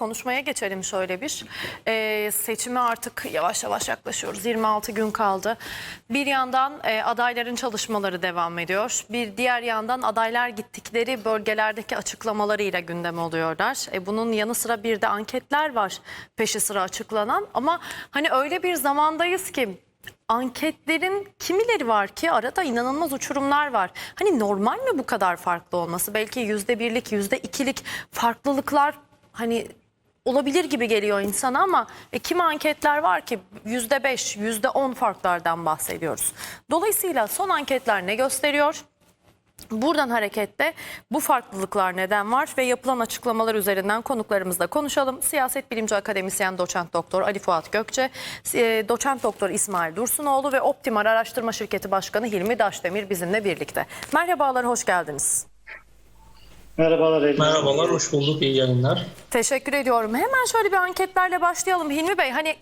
Konuşmaya geçelim şöyle bir. Ee, seçime artık yavaş yavaş yaklaşıyoruz. 26 gün kaldı. Bir yandan e, adayların çalışmaları devam ediyor. Bir diğer yandan adaylar gittikleri bölgelerdeki açıklamalarıyla gündem oluyorlar. E, bunun yanı sıra bir de anketler var peşi sıra açıklanan. Ama hani öyle bir zamandayız ki anketlerin kimileri var ki arada inanılmaz uçurumlar var. Hani normal mi bu kadar farklı olması? Belki yüzde birlik, yüzde ikilik farklılıklar hani olabilir gibi geliyor insana ama e, kimi anketler var ki yüzde beş, yüzde on farklardan bahsediyoruz. Dolayısıyla son anketler ne gösteriyor? Buradan hareketle bu farklılıklar neden var ve yapılan açıklamalar üzerinden konuklarımızla konuşalım. Siyaset bilimci akademisyen doçent doktor Ali Fuat Gökçe, e, doçent doktor İsmail Dursunoğlu ve Optimal Araştırma Şirketi Başkanı Hilmi Daşdemir bizimle birlikte. Merhabalar, hoş geldiniz. Merhabalar Elif. Merhabalar, hoş bulduk. İyi yayınlar. Teşekkür ediyorum. Hemen şöyle bir anketlerle başlayalım Hilmi Bey. Hani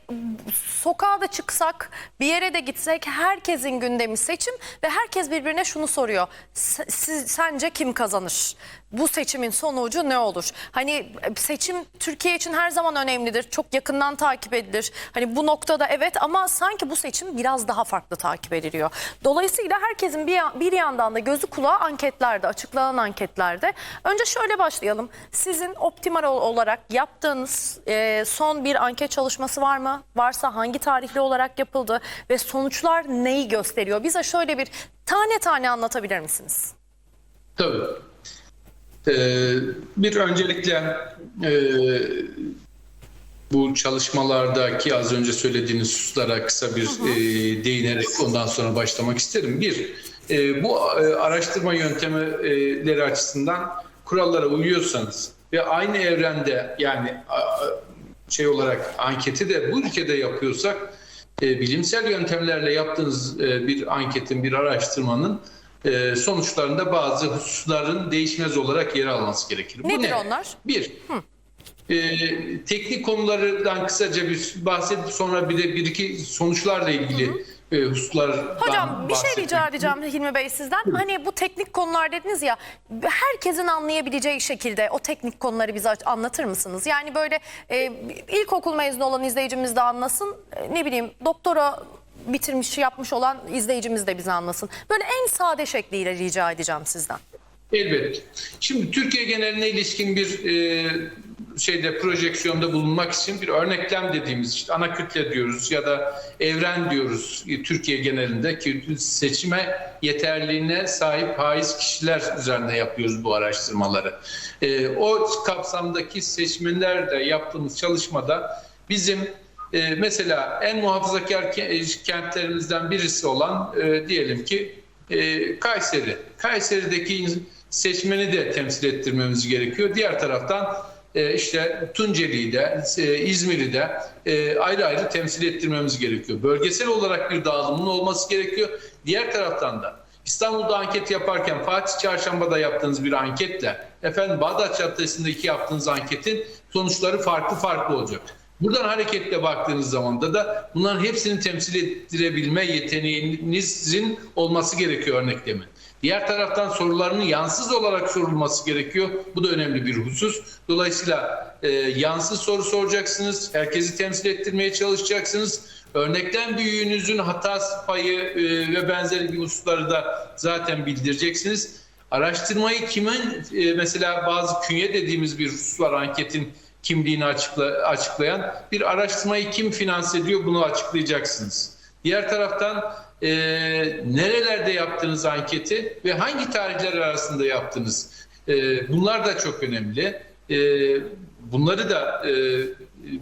sokağa da çıksak, bir yere de gitsek herkesin gündemi seçim ve herkes birbirine şunu soruyor. S- Siz, sence kim kazanır? Bu seçimin sonucu ne olur? Hani seçim Türkiye için her zaman önemlidir. Çok yakından takip edilir. Hani bu noktada evet ama sanki bu seçim biraz daha farklı takip ediliyor. Dolayısıyla herkesin bir, bir yandan da gözü kulağı anketlerde, açıklanan anketlerde. Önce şöyle başlayalım. Sizin optimal ol- olarak yaptığınız e, son bir anket çalışması var mı? Varsa hangi tarihli olarak yapıldı ve sonuçlar neyi gösteriyor? Bize şöyle bir tane tane anlatabilir misiniz? Tabii. Ee, bir öncelikle e, bu çalışmalardaki az önce söylediğiniz hususlara kısa bir e, değinerek ondan sonra başlamak isterim. Bir, e, bu e, araştırma yöntemleri açısından kurallara uyuyorsanız ve aynı evrende yani a- şey olarak anketi de bu ülkede yapıyorsak e, bilimsel yöntemlerle yaptığınız e, bir anketin, bir araştırmanın e, sonuçlarında bazı hususların değişmez olarak yer alması gerekir. Bu Nedir ne? onlar? Bir, e, teknik konulardan kısaca bir bahsedip sonra bir de bir iki sonuçlarla ilgili e, hususlardan Hocam bir şey rica edeceğim Hilmi Bey sizden. Hani bu teknik konular dediniz ya herkesin anlayabileceği şekilde o teknik konuları bize anlatır mısınız? Yani böyle e, ilkokul mezunu olan izleyicimiz de anlasın. E, ne bileyim doktora bitirmiş yapmış olan izleyicimiz de bize anlasın. Böyle en sade şekliyle rica edeceğim sizden. Elbette. Şimdi Türkiye geneline ilişkin bir e, şeyde projeksiyonda bulunmak için bir örneklem dediğimiz işte ana kütle diyoruz ya da evren diyoruz e, Türkiye genelinde ki seçime yeterliğine sahip haiz kişiler üzerinde yapıyoruz bu araştırmaları. E, o kapsamdaki seçmenlerle yaptığımız çalışmada bizim e, mesela en muhafazakar ke- kentlerimizden birisi olan e, diyelim ki e, Kayseri. Kayseri'deki seçmeni de temsil ettirmemiz gerekiyor. Diğer taraftan e, işte Tunceli'yi de, e, İzmir'i de e, ayrı ayrı temsil ettirmemiz gerekiyor. Bölgesel olarak bir dağılımın olması gerekiyor. Diğer taraftan da İstanbul'da anket yaparken Fatih Çarşamba'da yaptığınız bir anketle efendim Bağdat Caddesi'ndeki yaptığınız anketin sonuçları farklı farklı olacak. Buradan hareketle baktığınız zaman da da bunların hepsini temsil ettirebilme yeteneğinizin olması gerekiyor örneklemin. Diğer taraftan sorularının yansız olarak sorulması gerekiyor. Bu da önemli bir husus. Dolayısıyla e, yansız soru soracaksınız. Herkesi temsil ettirmeye çalışacaksınız. Örneklem büyüğünüzün hata payı e, ve benzeri bir hususları da zaten bildireceksiniz. Araştırmayı kimin e, mesela bazı künye dediğimiz bir husus var anketin kimliğini açıkla, açıklayan bir araştırmayı kim finanse ediyor bunu açıklayacaksınız. Diğer taraftan e, nerelerde yaptığınız anketi ve hangi tarihler arasında yaptınız e, bunlar da çok önemli. E, bunları da e,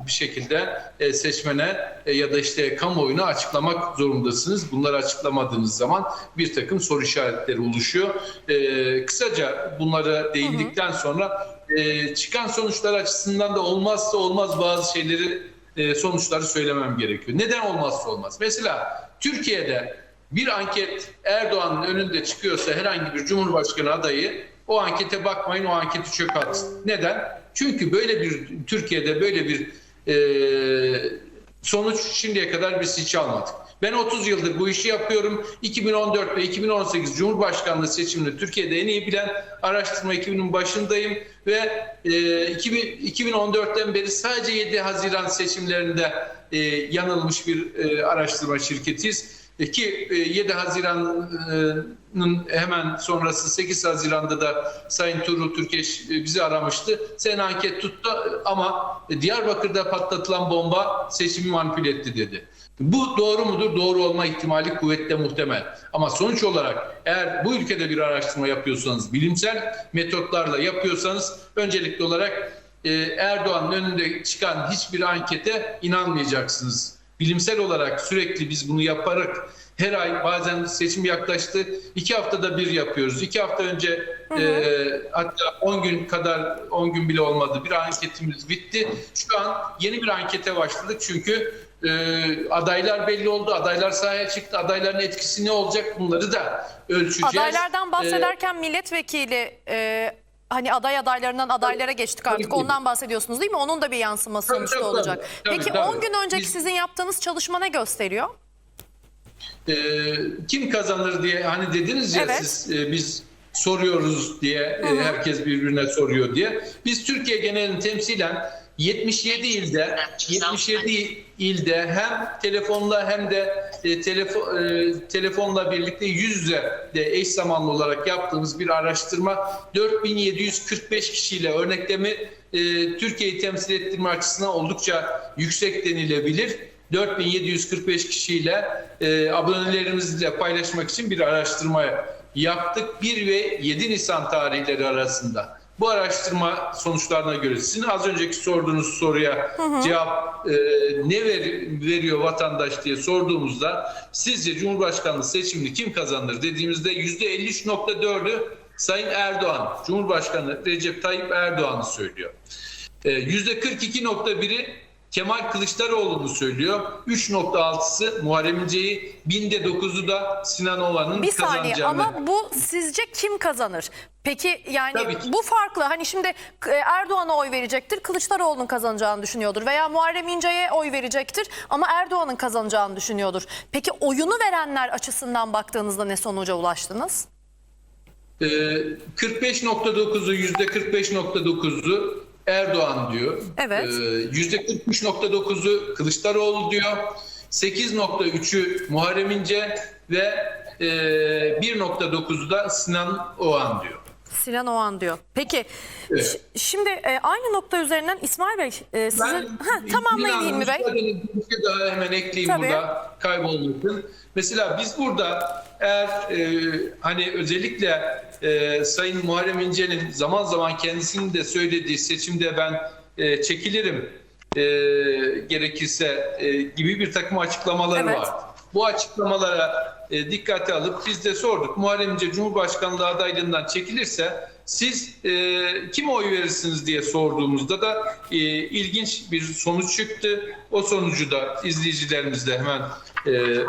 bir şekilde e, seçmene e, ya da işte kamuoyuna açıklamak zorundasınız. Bunları açıklamadığınız zaman bir takım soru işaretleri oluşuyor. E, kısaca bunlara değindikten sonra çıkan sonuçlar açısından da olmazsa olmaz bazı şeyleri sonuçları söylemem gerekiyor. Neden olmazsa olmaz? Mesela Türkiye'de bir anket Erdoğan'ın önünde çıkıyorsa herhangi bir cumhurbaşkanı adayı o ankete bakmayın o anketi çöpe atsın. Neden? Çünkü böyle bir Türkiye'de böyle bir e, Sonuç şimdiye kadar biz hiç almadık. Ben 30 yıldır bu işi yapıyorum. 2014 ve 2018 Cumhurbaşkanlığı seçimini Türkiye'de en iyi bilen araştırma ekibinin başındayım ve e, 2000, 2014'ten beri sadece 7 Haziran seçimlerinde e, yanılmış bir e, araştırma şirketiyiz. E, ki e, 7 Haziran'ın hemen sonrası 8 Haziran'da da Sayın Tuğrul Türkeş e, bizi aramıştı. Sen anket tuttu ama Diyarbakır'da patlatılan bomba seçimi manipüle etti dedi. Bu doğru mudur? Doğru olma ihtimali kuvvetle muhtemel. Ama sonuç olarak eğer bu ülkede bir araştırma yapıyorsanız, bilimsel metotlarla yapıyorsanız öncelikli olarak e, Erdoğan'ın önünde çıkan hiçbir ankete inanmayacaksınız. Bilimsel olarak sürekli biz bunu yaparak her ay bazen seçim yaklaştı. iki haftada bir yapıyoruz. İki hafta önce e, hatta 10 gün kadar 10 gün bile olmadı bir anketimiz bitti. Şu an yeni bir ankete başladık çünkü e, adaylar belli oldu. Adaylar sahaya çıktı. Adayların etkisi ne olacak bunları da ölçeceğiz. Adaylardan E, bahsederken milletvekili e, hani aday adaylarından adaylara geçtik artık. Tabii. Ondan bahsediyorsunuz değil mi? Onun da bir yansıması Tabii, sonuçta tabii, olacak. tabii, Peki tabii. 10 gün önceki Biz- sizin yaptığınız çalışma ne gösteriyor? e, kim kazanır diye hani dediniz ya Evet. siz e, biz soruyoruz diye e, herkes birbirine soruyor diye. Biz Türkiye genelini temsilen 77 ilde 77 ilde hem telefonla hem de e, telefon e, telefonla birlikte yüz yüze de eş zamanlı olarak yaptığımız bir araştırma 4745 kişiyle örneklemi e, Türkiye'yi temsil ettirme açısından oldukça yüksek denilebilir. 4745 kişiyle e, abonelerimizle paylaşmak için bir araştırma yaptık. 1 ve 7 Nisan tarihleri arasında. Bu araştırma sonuçlarına göre sizin az önceki sorduğunuz soruya cevap e, ne ver- veriyor vatandaş diye sorduğumuzda sizce Cumhurbaşkanlığı seçimini kim kazanır dediğimizde %53.4'ü Sayın Erdoğan, Cumhurbaşkanı Recep Tayyip Erdoğan'ı söylüyor. Ee, %42.1'i Kemal Kılıçdaroğlu'nu söylüyor. 3.6'sı Muharrem İnce'yi, binde 9'u da Sinan Oğan'ın Bir saniye kazanacağını. ama bu sizce kim kazanır? Peki yani Tabii ki. bu farklı hani şimdi e, Erdoğan'a oy verecektir Kılıçdaroğlu'nun kazanacağını düşünüyordur veya Muharrem İnce'ye oy verecektir ama Erdoğan'ın kazanacağını düşünüyordur. Peki oyunu verenler açısından baktığınızda ne sonuca ulaştınız? Ee, 45.9'u %45.9'u Erdoğan diyor. Evet. Ee, %43.9'u Kılıçdaroğlu diyor. 8.3'ü Muharrem İnce ve e, 1.9'u da Sinan Oğan diyor. Sinan Oğan diyor. Peki Evet. şimdi e, aynı nokta üzerinden İsmail Bey e, sizin ha, tamamlayın İlhan, Hilmi Bey. Bir şey daha hemen ekleyeyim Tabii. burada kaybolmasın. Mesela biz burada eğer e, hani özellikle e, Sayın Muharrem İnce'nin zaman zaman kendisinin de söylediği seçimde ben e, çekilirim e, gerekirse e, gibi bir takım açıklamaları Evet. var. Bu açıklamalara e, dikkate alıp biz de sorduk. Muharrem İnce Cumhurbaşkanlığı adaylığından çekilirse siz e, kime oy verirsiniz diye sorduğumuzda da e, ilginç bir sonuç çıktı. O sonucu da izleyicilerimizle hemen e,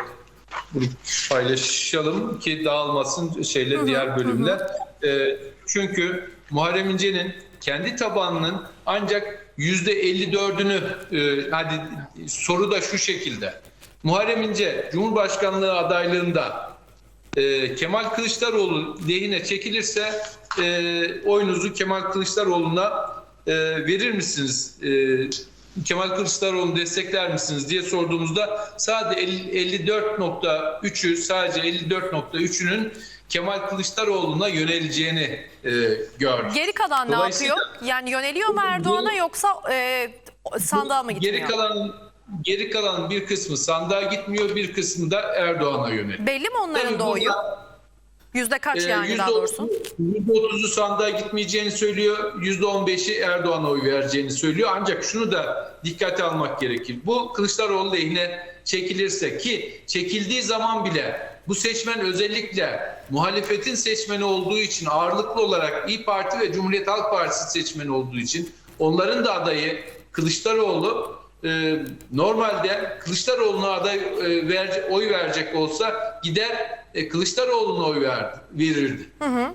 paylaşalım ki dağılmasın şeyle diğer bölümler. E, çünkü Muharrem İnce'nin kendi tabanının ancak yüzde 54'ünü e, hadi soru da şu şekilde. Muharrem İnce Cumhurbaşkanlığı adaylığında e, Kemal Kılıçdaroğlu lehine çekilirse e, oyunuzu Kemal Kılıçdaroğlu'na e, verir misiniz? E, Kemal Kılıçdaroğlu'nu destekler misiniz diye sorduğumuzda sadece 50 54.3'ü sadece 54.3'ünün Kemal Kılıçdaroğlu'na yöneleceğini e, gördük. Geri kalan ne yapıyor? Yani yöneliyor mu Erdoğan'a yoksa e, sandığa mı gitmiyor? Geri kalan geri kalan bir kısmı sandığa gitmiyor, bir kısmı da Erdoğan'a yöneliyor. Belli mi onların Tabii da oyu? Yüzde kaç Ee, yani daha doğrusu? %30'u sandığa gitmeyeceğini söylüyor. %15'i Erdoğan'a oy vereceğini söylüyor. Ancak şunu da dikkate almak gerekir. Bu Kılıçdaroğlu lehine çekilirse ki çekildiği zaman bile bu seçmen özellikle muhalefetin seçmeni olduğu için ağırlıklı olarak İyi Parti ve Cumhuriyet Halk Partisi seçmeni olduğu için onların da adayı Kılıçdaroğlu e, normalde Kılıçdaroğlu'na aday e, oy verecek olsa gider e, Kılıçdaroğlu'na oy verdi, verirdi.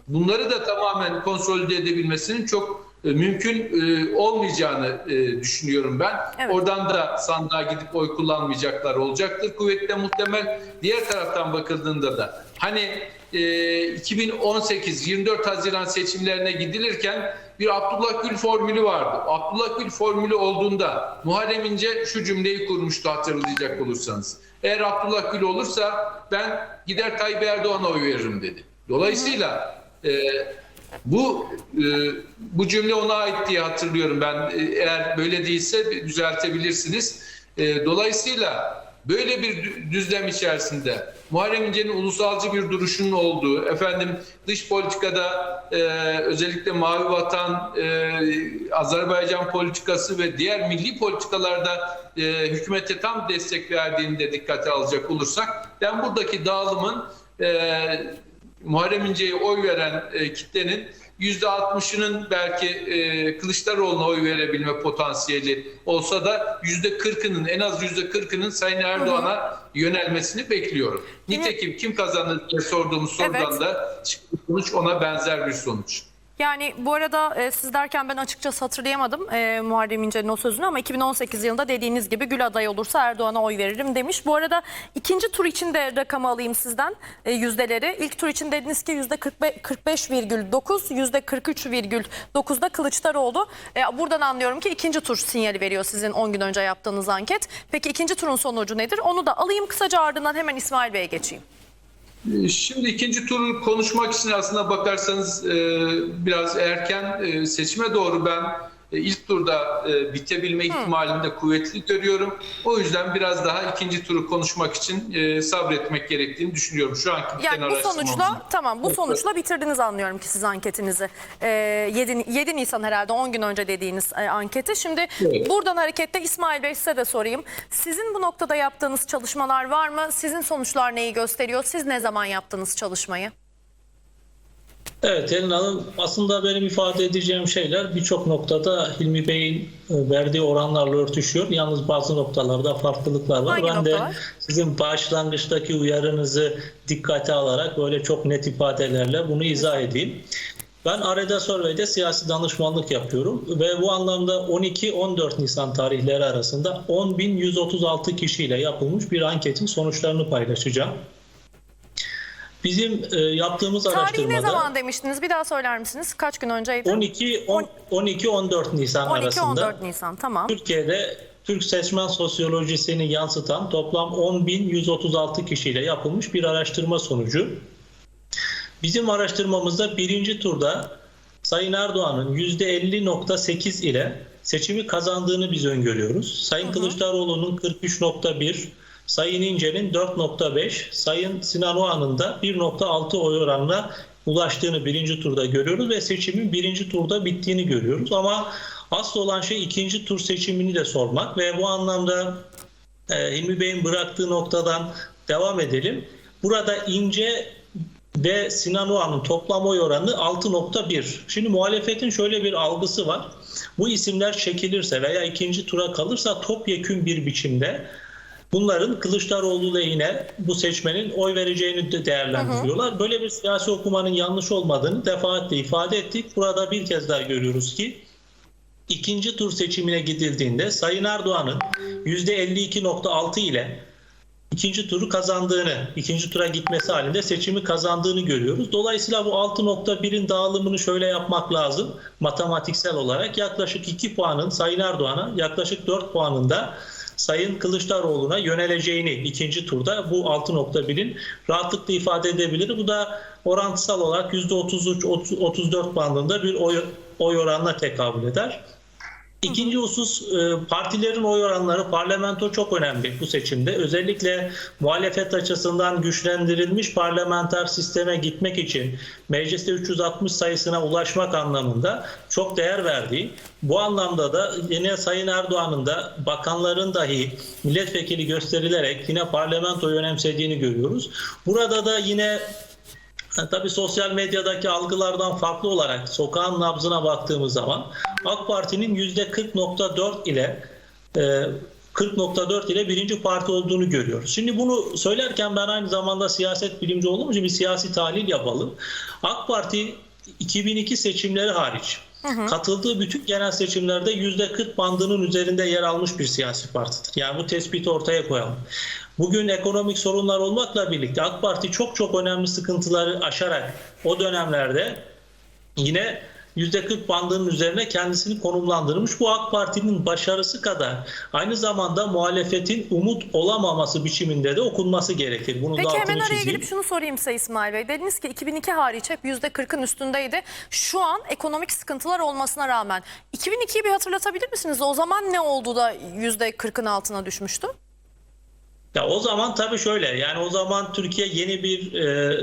Bunları da tamamen konsolide edebilmesinin çok e, mümkün e, olmayacağını e, düşünüyorum ben. Evet. Oradan da sandığa gidip oy kullanmayacaklar olacaktır. Kuvvetle muhtemel diğer taraftan bakıldığında da hani 2018 24 Haziran seçimlerine gidilirken bir Abdullah Gül formülü vardı. Abdullah Gül formülü olduğunda Muharrem İnce şu cümleyi kurmuştu hatırlayacak olursanız. Eğer Abdullah Gül olursa ben gider Tayyip Erdoğan'a oy veririm dedi. Dolayısıyla e, bu e, bu cümle ona ait diye hatırlıyorum ben. E, Eğer böyle değilse düzeltebilirsiniz. E, dolayısıyla böyle bir dü- düzlem içerisinde Muharrem İnce'nin ulusalcı bir duruşunun olduğu, efendim dış politikada e, özellikle Mavi Vatan, e, Azerbaycan politikası ve diğer milli politikalarda e, hükümete tam destek verdiğini de dikkate alacak olursak, ben buradaki dağılımın e, Muharrem İnce'ye oy veren e, kitlenin %60'ının belki e, Kılıçdaroğlu'na oy verebilme potansiyeli olsa da %40'ının en az %40'ının Sayın Erdoğan'a yönelmesini bekliyorum. Nitekim kim kazanır diye sorduğumuz sorudan Evet. da sonuç ona benzer bir sonuç. Yani bu arada e, siz derken ben açıkçası hatırlayamadım e, Muharrem İnce'nin o sözünü ama 2018 yılında dediğiniz gibi Gül aday olursa Erdoğan'a oy veririm demiş. Bu arada ikinci tur için de rakamı alayım sizden e, yüzdeleri. İlk tur için dediniz ki yüzde 45,9, yüzde 43,9'da Kılıçdaroğlu. E, buradan anlıyorum ki ikinci tur sinyali veriyor sizin 10 gün önce yaptığınız anket. Peki ikinci turun sonucu nedir? Onu da alayım kısaca ardından hemen İsmail Bey'e geçeyim. Ee, Şimdi ikinci turu konuşmak için aslında bakarsanız e, biraz erken e, seçime doğru ben ilk turda e, bitebilme ihtimalini de kuvvetli görüyorum. O yüzden biraz daha ikinci turu konuşmak için e, sabretmek gerektiğini düşünüyorum. Şu anki biten Yani bu sonuçla tamam bu sonuçla bitirdiniz anlıyorum ki siz anketinizi. Ee, 7, 7 Nisan herhalde 10 gün önce dediğiniz e, anketi. Şimdi Evet. buradan hareketle İsmail Bey size de sorayım. Sizin bu noktada yaptığınız çalışmalar var mı? Sizin sonuçlar neyi gösteriyor? Siz ne zaman yaptınız çalışmayı? Evet Elin Hanım aslında benim ifade edeceğim şeyler birçok noktada Hilmi Bey'in e, verdiği oranlarla örtüşüyor. Yalnız bazı noktalarda farklılıklar var. Hangi ben de noktalar? sizin başlangıçtaki uyarınızı dikkate alarak böyle çok net ifadelerle bunu izah edeyim. Ben Areda Survey'de siyasi danışmanlık yapıyorum ve bu anlamda 12-14 Nisan tarihleri arasında 10.136 kişiyle yapılmış bir anketin sonuçlarını paylaşacağım. Bizim e, yaptığımız Tarihi araştırmada ne zaman demiştiniz? Bir daha söyler misiniz? Kaç gün önceydi? 12 on- 12 14 Nisan arasında 12-14 Nisan tamam. Türkiye'de Türk seçmen sosyolojisini yansıtan toplam 10.136 kişiyle yapılmış bir araştırma sonucu. Bizim araştırmamızda birinci turda Sayın Erdoğan'ın %50.8 ile seçimi kazandığını biz öngörüyoruz. Sayın Kılıçdaroğlu'nun 43.1, Sayın İnce'nin 4.5, Sayın Sinan Oğan'ın da 1.6 oy oranına ulaştığını birinci turda görüyoruz ve seçimin birinci turda bittiğini görüyoruz. Ama asıl olan şey ikinci tur seçimini de sormak ve bu anlamda e, Hilmi Bey'in bıraktığı noktadan devam edelim. Burada İnce ve Sinan Oğan'ın toplam oy oranı 6.1. Şimdi muhalefetin şöyle bir algısı var. Bu isimler çekilirse veya ikinci tura kalırsa topyekün bir biçimde bunların Kılıçdaroğlu lehine bu seçmenin oy vereceğini de değerlendiriyorlar. Böyle bir siyasi okumanın yanlış olmadığını defaatle ifade ettik. Burada bir kez daha görüyoruz ki ikinci tur seçimine gidildiğinde Sayın Erdoğan'ın %52.6 ile ikinci turu kazandığını, ikinci tura gitmesi halinde seçimi kazandığını görüyoruz. Dolayısıyla bu 6.1'in dağılımını şöyle yapmak lazım matematiksel olarak. Yaklaşık 2 puanın Sayın Erdoğan'a, yaklaşık 4 puanın da Sayın Kılıçdaroğlu'na yöneleceğini ikinci turda bu 6.1'in rahatlıkla ifade edebilir. Bu da orantısal olarak %33-34 bandında bir oy, oy oranına tekabül eder. İkinci husus e, partilerin oy oranları parlamento çok önemli bu seçimde. Özellikle muhalefet açısından güçlendirilmiş parlamenter sisteme gitmek için mecliste 360 sayısına ulaşmak anlamında çok değer verdiği. Bu anlamda da yine Sayın Erdoğan'ın da bakanların dahi milletvekili gösterilerek yine parlamentoyu önemsediğini görüyoruz. Burada da yine Tabii sosyal medyadaki algılardan farklı olarak sokağın nabzına baktığımız zaman AK Parti'nin %40.4 ile e, 40.4 ile birinci parti olduğunu görüyoruz. Şimdi bunu söylerken ben aynı zamanda siyaset bilimci olduğum için bir siyasi tahlil yapalım. AK Parti 2002 seçimleri hariç katıldığı bütün genel seçimlerde %40 bandının üzerinde yer almış bir siyasi partidir. Yani bu tespiti ortaya koyalım. Bugün ekonomik sorunlar olmakla birlikte AK Parti çok çok önemli sıkıntıları aşarak o dönemlerde yine %40 bandının üzerine kendisini konumlandırmış. Bu AK Parti'nin başarısı kadar aynı zamanda muhalefetin umut olamaması biçiminde de okunması gerekir. Bunun da Peki altını hemen araya çizeyim. girip şunu sorayım size İsmail Bey. Dediniz ki 2002 hariç hep %40'ın üstündeydi. Şu an ekonomik sıkıntılar olmasına rağmen 2002'yi bir hatırlatabilir misiniz? O zaman ne oldu da %40'ın altına düşmüştü? Ya o zaman tabii şöyle yani o zaman Türkiye yeni bir e,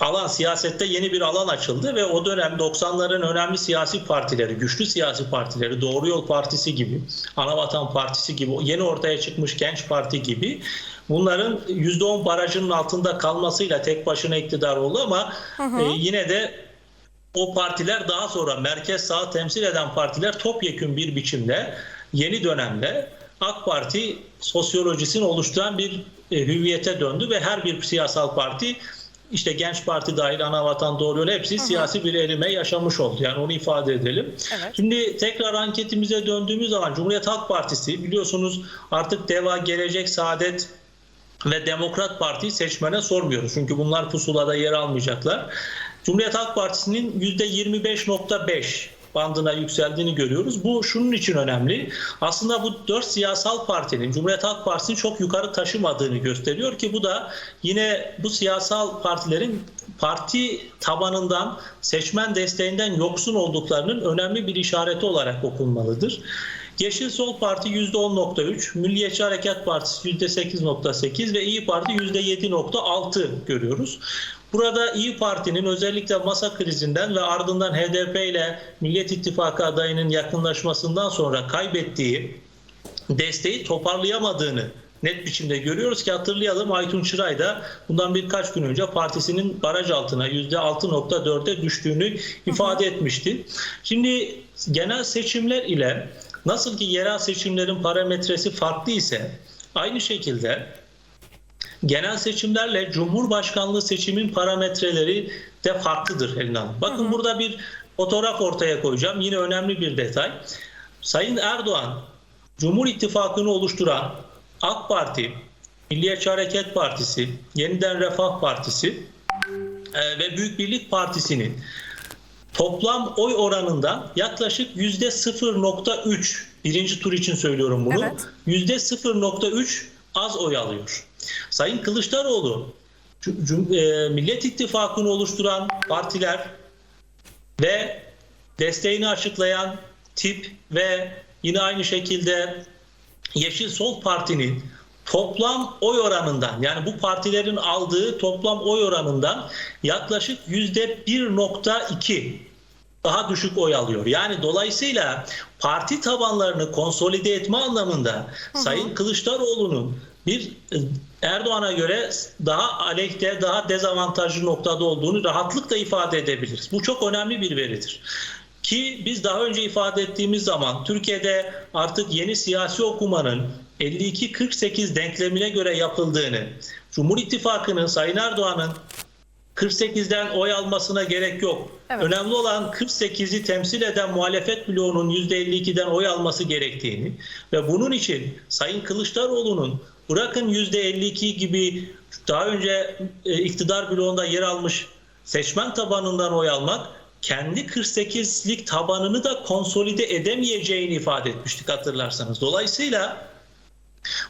alan siyasette yeni bir alan açıldı ve o dönem 90'ların önemli siyasi partileri, güçlü siyasi partileri, Doğru Yol Partisi gibi, Anavatan Partisi gibi, yeni ortaya çıkmış Genç Parti gibi bunların %10 barajının altında kalmasıyla tek başına iktidar oldu ama e, yine de o partiler daha sonra merkez sağ temsil eden partiler topyekün bir biçimde yeni dönemde AK Parti sosyolojisini oluşturan bir e, hüviyete döndü ve her bir siyasal parti işte Genç Parti dahil Anavatan Doğru Yol hepsi siyasi bir erime yaşamış oldu. Yani onu ifade edelim. Evet. Şimdi tekrar anketimize döndüğümüz zaman Cumhuriyet Halk Partisi biliyorsunuz artık DEVA, Gelecek, Saadet ve Demokrat Parti'yi seçmene sormuyoruz. Çünkü bunlar pusulada yer almayacaklar. Cumhuriyet Halk Partisi'nin %25.5 bandına yükseldiğini görüyoruz. Bu şunun için önemli. Aslında bu dört siyasal partinin Cumhuriyet Halk Partisi'ni çok yukarı taşımadığını gösteriyor ki bu da yine bu siyasal partilerin parti tabanından seçmen desteğinden yoksun olduklarının önemli bir işareti olarak okunmalıdır. Yeşil Sol Parti %10.3, Milliyetçi Hareket Partisi %8.8 ve İyi Parti %7.6 görüyoruz. Burada İyi Parti'nin özellikle masa krizinden ve ardından HDP ile Millet İttifakı adayının yakınlaşmasından sonra kaybettiği desteği toparlayamadığını net biçimde görüyoruz ki hatırlayalım Aytun Çıray da bundan birkaç gün önce partisinin baraj altına %6.4'e düştüğünü ifade etmişti. Şimdi genel seçimler ile nasıl ki yerel seçimlerin parametresi farklı ise aynı şekilde genel seçimlerle Cumhurbaşkanlığı seçimin parametreleri de farklıdır Elin Hanım. Bakın burada bir fotoğraf ortaya koyacağım. Yine önemli bir detay. Sayın Erdoğan Cumhur İttifakı'nı oluşturan AK Parti, Milliyetçi Hareket Partisi, Yeniden Refah Partisi e, ve Büyük Birlik Partisi'nin toplam oy oranından yaklaşık yüzde 0.3 birinci tur için söylüyorum bunu. Evet. Yüzde 0.3 az oy alıyor. Sayın Kılıçdaroğlu e, Millet İttifakı'nı oluşturan partiler ve desteğini açıklayan tip ve yine aynı şekilde Yeşil Sol Parti'nin toplam oy oranından yani bu partilerin aldığı toplam oy oranından yaklaşık yüzde 1.2 daha düşük oy alıyor. Yani dolayısıyla parti tabanlarını konsolide etme anlamında Sayın Kılıçdaroğlu'nun bir Erdoğan'a göre daha aleyhte, daha dezavantajlı noktada olduğunu rahatlıkla ifade edebiliriz. Bu çok önemli bir veridir. Ki biz daha önce ifade ettiğimiz zaman Türkiye'de artık yeni siyasi okumanın 52-48 denklemine göre yapıldığını, Cumhur İttifakı'nın Sayın Erdoğan'ın 48'den oy almasına gerek yok. Evet. Önemli olan 48'i temsil eden muhalefet bloğunun %52'den oy alması gerektiğini ve bunun için Sayın Kılıçdaroğlu'nun bırakın %52 gibi daha önce e, iktidar bloğunda yer almış seçmen tabanından oy almak kendi 48'lik tabanını da konsolide edemeyeceğini ifade etmiştik hatırlarsanız. Dolayısıyla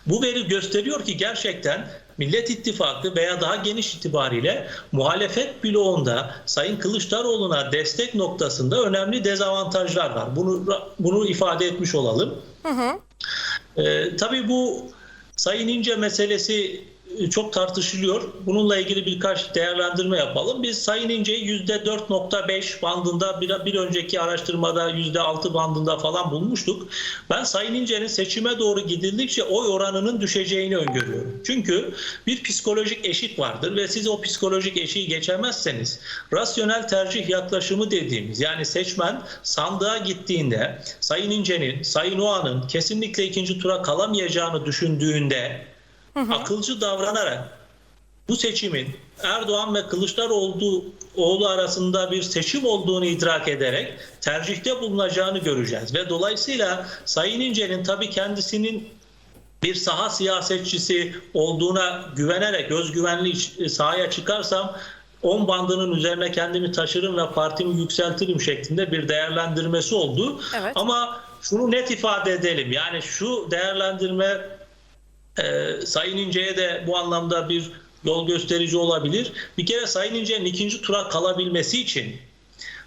bu veri gösteriyor ki gerçekten Millet İttifakı veya daha geniş itibariyle muhalefet bloğunda Sayın Kılıçdaroğlu'na destek noktasında önemli dezavantajlar var. Bunu bunu ifade etmiş olalım. Ee, tabii bu Sayın İnce meselesi çok tartışılıyor. Bununla ilgili birkaç değerlendirme yapalım. Biz Sayın İnce'yi %4.5 bandında bir, bir önceki araştırmada %6 bandında falan bulmuştuk. Ben Sayın İnce'nin seçime doğru gidildikçe oy oranının düşeceğini öngörüyorum. Çünkü bir psikolojik eşik vardır ve siz o psikolojik eşiği geçemezseniz rasyonel tercih yaklaşımı dediğimiz yani seçmen sandığa gittiğinde Sayın İnce'nin, Sayın Oğan'ın kesinlikle ikinci tura kalamayacağını düşündüğünde akılcı davranarak bu seçimin Erdoğan ve Kılıçdaroğlu oğlu arasında bir seçim olduğunu idrak ederek tercihte bulunacağını göreceğiz. Ve dolayısıyla Sayın İnce'nin tabii kendisinin bir saha siyasetçisi olduğuna güvenerek özgüvenli iç- sahaya çıkarsam 10 bandının üzerine kendimi taşırım ve partimi yükseltirim şeklinde bir değerlendirmesi oldu. Evet. Ama şunu net ifade edelim. Yani şu değerlendirme e, Sayın İnce'ye de bu anlamda bir yol gösterici olabilir. Bir kere Sayın İnce'nin ikinci tura kalabilmesi için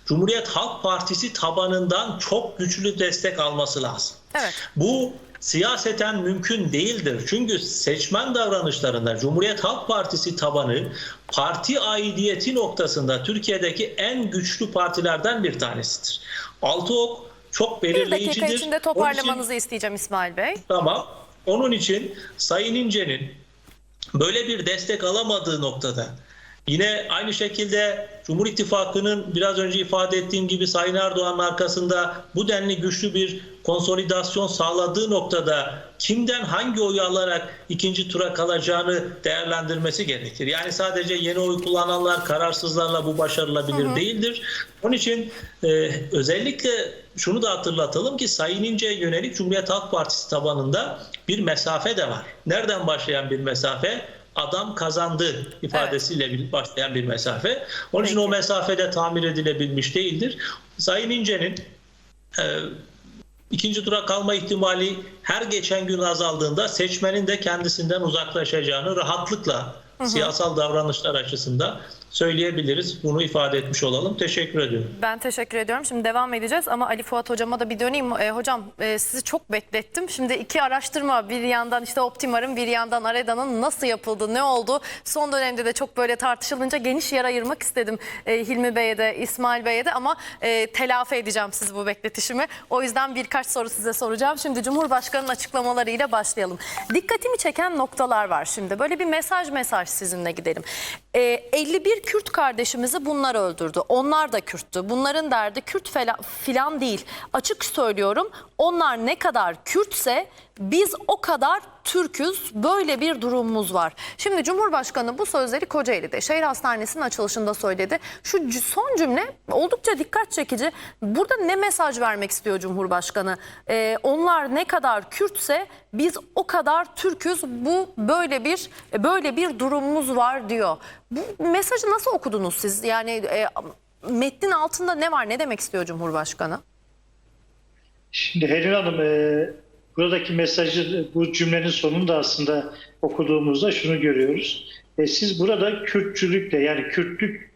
Cumhuriyet Halk Partisi tabanından çok güçlü destek alması lazım. Evet. Bu siyaseten mümkün değildir. Çünkü seçmen davranışlarında Cumhuriyet Halk Partisi tabanı parti aidiyeti noktasında Türkiye'deki en güçlü partilerden bir tanesidir. Altıok çok Bir belirleyicidir. dakika içinde Onun için- toparlamanızı isteyeceğim İsmail Bey. Tamam. Onun için Sayın İnce'nin böyle bir destek alamadığı noktada yine aynı şekilde Cumhur İttifakı'nın biraz önce ifade ettiğim gibi Sayın Erdoğan'ın arkasında bu denli güçlü bir konsolidasyon sağladığı noktada kimden hangi oyu alarak ikinci tura kalacağını değerlendirmesi gerekir. Yani sadece yeni oy kullananlar kararsızlarla bu başarılabilir değildir. Onun için e, özellikle şunu da hatırlatalım ki Sayın İnce'ye yönelik Cumhuriyet Halk Partisi tabanında bir mesafe de var. Nereden başlayan bir mesafe? Adam kazandı ifadesiyle bir- başlayan bir mesafe. Onun için Peki. o mesafede tamir edilebilmiş değildir. Sayın İnce'nin e, ikinci tura kalma ihtimali her geçen gün azaldığında seçmenin de kendisinden uzaklaşacağını rahatlıkla siyasal davranışlar açısından söyleyebiliriz. Bunu ifade etmiş olalım. Teşekkür ediyorum. Ben teşekkür ediyorum. Şimdi devam edeceğiz ama Ali Fuat hocama da bir döneyim. E, hocam e, sizi çok beklettim. Şimdi iki araştırma bir yandan işte Optimar'ın bir yandan Areda'nın nasıl yapıldı, ne oldu? Son dönemde de çok böyle tartışılınca geniş yer ayırmak istedim e, Hilmi Bey'e de İsmail Bey'e de ama e, telafi edeceğim siz bu bekletişimi. O yüzden birkaç soru size soracağım. Şimdi Cumhurbaşkanı'nın açıklamalarıyla başlayalım. Dikkatimi çeken noktalar var şimdi. Böyle bir mesaj mesaj sizinle gidelim. E, 51 Kürt kardeşimizi bunlar öldürdü. Onlar da Kürttü. Bunların derdi Kürt fela- filan değil. Açık söylüyorum onlar ne kadar Kürtse biz o kadar Türküz. Böyle bir durumumuz var. Şimdi Cumhurbaşkanı bu sözleri Kocaeli'de şehir hastanesinin açılışında söyledi. Şu son cümle oldukça dikkat çekici. Burada ne mesaj vermek istiyor Cumhurbaşkanı? Ee, onlar ne kadar Kürtse biz o kadar Türküz. Bu böyle bir böyle bir durumumuz var diyor. Bu mesajı nasıl okudunuz siz? Yani e, metnin altında ne var? Ne demek istiyor Cumhurbaşkanı? Şimdi Helin Hanım e, buradaki mesajı bu cümlenin sonunda aslında okuduğumuzda şunu görüyoruz. E, siz burada Kürtçülükle yani Kürtlük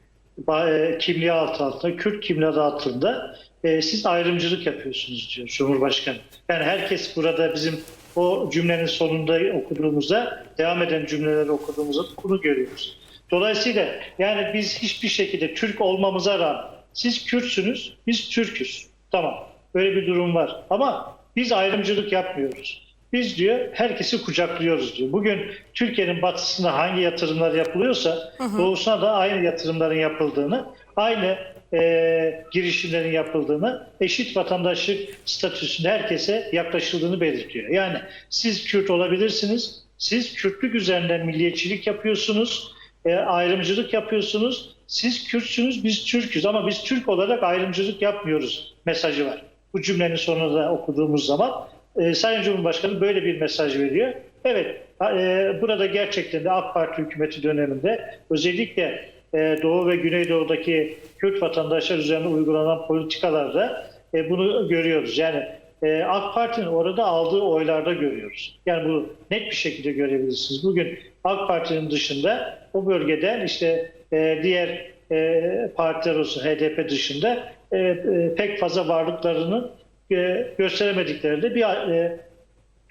e, kimliği altı altında, Kürt kimliği adı altında e, siz ayrımcılık yapıyorsunuz diyor Cumhurbaşkanı. Yani herkes burada bizim o cümlenin sonunda okuduğumuzda, devam eden cümleleri okuduğumuzda bunu görüyoruz. Dolayısıyla yani biz hiçbir şekilde Türk olmamıza rağmen siz Kürtsünüz, biz Türküz. Tamam. Böyle bir durum var. Ama biz ayrımcılık yapmıyoruz. Biz diyor herkesi kucaklıyoruz diyor. Bugün Türkiye'nin batısında hangi yatırımlar yapılıyorsa doğusuna da aynı yatırımların yapıldığını, aynı e, girişimlerin yapıldığını, eşit vatandaşlık statüsünde herkese yaklaşıldığını belirtiyor. Yani siz Kürt olabilirsiniz, siz Kürtlük üzerinden milliyetçilik yapıyorsunuz, e, ayrımcılık yapıyorsunuz. Siz Kürtsünüz, biz Türk'üz ama biz Türk olarak ayrımcılık yapmıyoruz mesajı var. Bu cümlenin sonunda da okuduğumuz zaman e, Sayın Cumhurbaşkanı böyle bir mesaj veriyor. Evet, e, burada gerçekten de AK Parti hükümeti döneminde özellikle e, Doğu ve Güneydoğu'daki Kürt vatandaşlar üzerine uygulanan politikalarda e, bunu görüyoruz. Yani e, AK Parti'nin orada aldığı oylarda görüyoruz. Yani bu net bir şekilde görebilirsiniz. Bugün AK Parti'nin dışında o bölgeden işte e, diğer e, partiler olsun HDP dışında e, e, pek fazla varlıklarını e, gösteremedikleri bir e,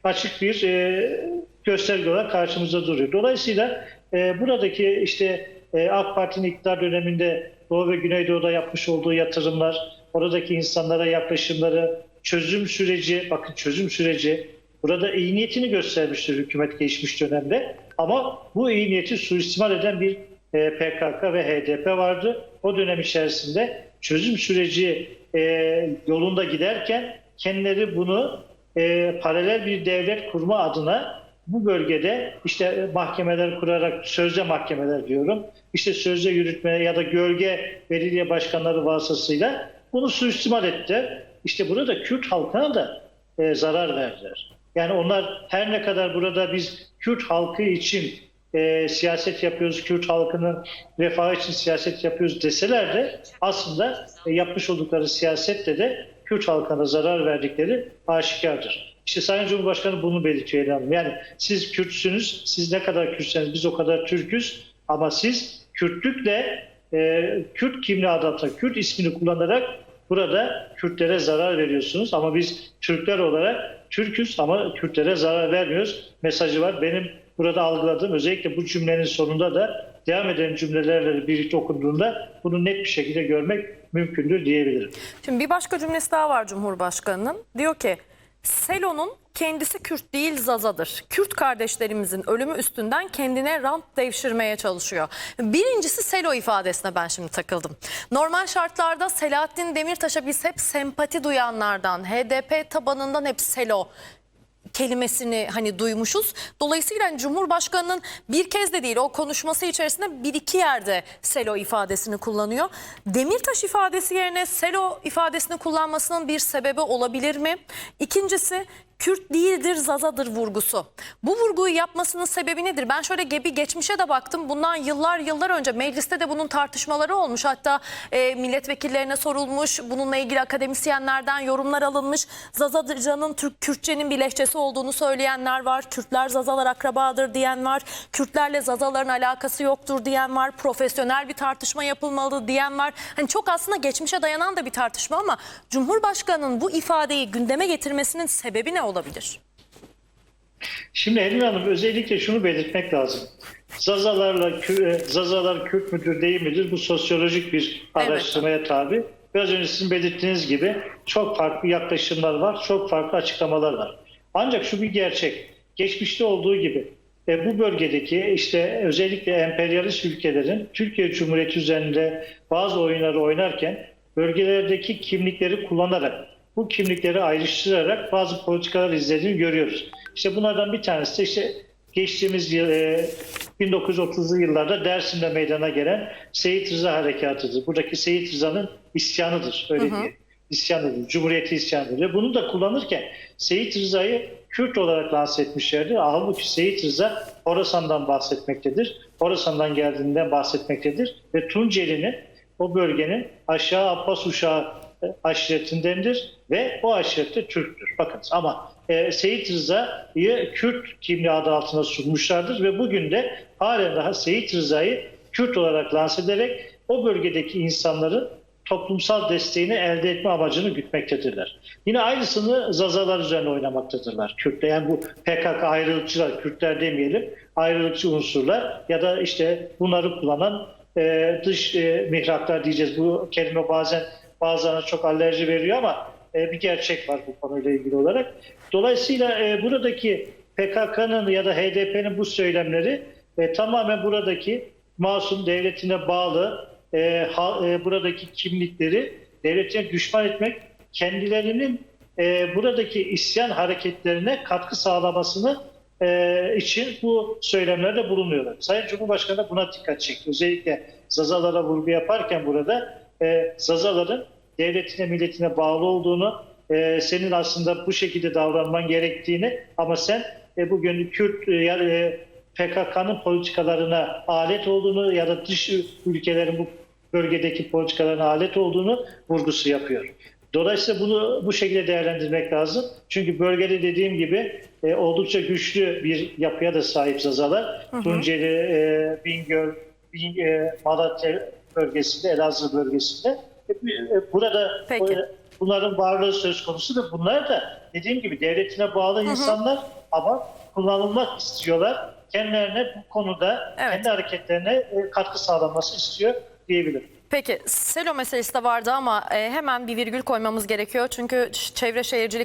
açık bir e, gösterge olarak karşımızda duruyor. Dolayısıyla e, buradaki işte e, AK Parti'nin iktidar döneminde Doğu ve Güneydoğu'da yapmış olduğu yatırımlar, oradaki insanlara yaklaşımları, çözüm süreci, bakın çözüm süreci burada iyi niyetini göstermiştir hükümet geçmiş dönemde. Ama bu iyi niyeti suistimal eden bir e, PKK ve HDP vardı. O dönem içerisinde çözüm süreci e, yolunda giderken kendileri bunu e, paralel bir devlet kurma adına bu bölgede işte mahkemeler kurarak sözde mahkemeler diyorum. işte sözde yürütme ya da gölge belediye başkanları vasıtasıyla bunu suistimal etti. İşte burada Kürt halkına da e, zarar verdiler. Yani onlar her ne kadar burada biz Kürt halkı için e, siyaset yapıyoruz, Kürt halkının refahı için siyaset yapıyoruz deseler de aslında e, yapmış oldukları siyasette de Kürt halkına zarar verdikleri aşikardır. İşte Sayın Cumhurbaşkanı bunu belirtiyor Elhan Hanım. Yani siz Kürtsünüz, siz ne kadar Kürtseniz biz o kadar Türküz ama siz Kürtlükle e, Kürt kimliği adı altında Kürt ismini kullanarak burada Kürtlere zarar veriyorsunuz. Ama biz Türkler olarak Türküz ama Kürtlere zarar vermiyoruz mesajı var. Benim burada algıladığım özellikle bu cümlenin sonunda da devam eden cümlelerle birlikte okunduğunda bunu net bir şekilde görmek mümkündür diyebilirim. Şimdi bir başka cümlesi daha var Cumhurbaşkanı'nın. Diyor ki Selo'nun kendisi Kürt değil Zaza'dır. Kürt kardeşlerimizin ölümü üstünden kendine rant devşirmeye çalışıyor. Birincisi Selo ifadesine ben şimdi takıldım. Normal şartlarda Selahattin Demirtaş'a biz hep sempati duyanlardan, HDP tabanından hep Selo kelimesini hani duymuşuz. Dolayısıyla Cumhurbaşkanı'nın bir kez de değil o konuşması içerisinde bir iki yerde Selo ifadesini kullanıyor. Demirtaş ifadesi yerine Selo ifadesini kullanmasının bir sebebi olabilir mi? İkincisi Kürt değildir Zazadır vurgusu. Bu vurguyu yapmasının sebebi nedir? Ben şöyle bir geçmişe de baktım. Bundan yıllar yıllar önce mecliste de bunun tartışmaları olmuş. Hatta e, milletvekillerine sorulmuş. Bununla ilgili akademisyenlerden yorumlar alınmış. Zazadırcanın Türk Kürtçenin bir lehçesi olduğunu söyleyenler var. Kürtler Zazalar akrabadır diyen var. Kürtlerle Zazaların alakası yoktur diyen var. Profesyonel bir tartışma yapılmalı diyen var. Hani çok aslında geçmişe dayanan da bir tartışma ama Cumhurbaşkanı'nın bu ifadeyi gündeme getirmesinin sebebi ne olabilir? Şimdi Helin Hanım özellikle şunu belirtmek lazım. Zazalarla e, Zazalar Kürt müdür değil midir? Bu sosyolojik bir Evet. araştırmaya tabi. Biraz önce sizin belirttiğiniz gibi çok farklı yaklaşımlar var, çok farklı açıklamalar var. Ancak şu bir gerçek. Geçmişte olduğu gibi e, bu bölgedeki işte özellikle emperyalist ülkelerin Türkiye Cumhuriyeti üzerinde bazı oyunları oynarken bölgelerdeki kimlikleri kullanarak bu kimlikleri ayrıştırarak bazı politikalar izlediğini görüyoruz. İşte bunlardan bir tanesi de işte geçtiğimiz yıl e, 1930'lu yıllarda Dersim'de meydana gelen Seyit Rıza Harekatı'dır. Buradaki Seyit Rıza'nın isyanıdır. Öyle diye. İsyanıdır. Cumhuriyeti isyanıdır. Ve bunu da kullanırken Seyit Rıza'yı Kürt olarak lanse etmişlerdir. Halbuki Seyit Rıza Horasan'dan bahsetmektedir. Horasan'dan geldiğinden bahsetmektedir. Ve Tunceli'nin o bölgenin aşağı Abbas uşağı e, aşiretindendir ve o aşirette Türktür. Bakınız ama e, Seyit Rıza'yı Kürt kimliği adı altında sunmuşlardır ve bugün de halen daha Seyit Rıza'yı Kürt olarak lanse ederek o bölgedeki insanların toplumsal desteğini elde etme amacını gütmektedirler. Yine aynısını Zazalar üzerine oynamaktadırlar. Kürtler yani bu PKK ayrılıkçılar, Kürtler demeyelim, ayrılıkçı unsurlar ya da işte bunları kullanan e, dış e, mihraklar diyeceğiz. Bu kelime bazen bazılarına çok alerji veriyor ama e, bir gerçek var bu konuyla ilgili olarak. Dolayısıyla e, buradaki PKK'nın ya da HDP'nin bu söylemleri e, tamamen buradaki masum devletine bağlı e, ha- e, buradaki kimlikleri devletine düşman etmek, kendilerinin e, buradaki isyan hareketlerine katkı sağlamasını e, için bu söylemlerde bulunuyorlar. Sayın Cumhurbaşkanı da buna dikkat çekti. Özellikle Zazalara vurgu yaparken burada e, Zazaların devletine, milletine bağlı olduğunu, e, senin aslında bu şekilde davranman gerektiğini ama sen e, bugün Kürt e, e, PKK'nın politikalarına alet olduğunu ya da dış ülkelerin bu bölgedeki politikalarına alet olduğunu vurgusu yapıyor. Dolayısıyla bunu bu şekilde değerlendirmek lazım. Çünkü bölgede dediğim gibi e, oldukça güçlü bir yapıya da sahip Zazalar. Tunceli, e, Bingöl, Bin, e, Malatya bölgesinde, Elazığ bölgesinde. E, e, burada Peki. e, bunların varlığı söz konusu da bunlar da dediğim gibi devletine bağlı insanlar ama kullanılmak istiyorlar. Kendilerine bu konuda Evet. kendi hareketlerine e, katkı sağlanması istiyor diyebilirim. Peki Selo meselesi de vardı ama e, hemen bir virgül koymamız gerekiyor. Çünkü Çevre Şehircilik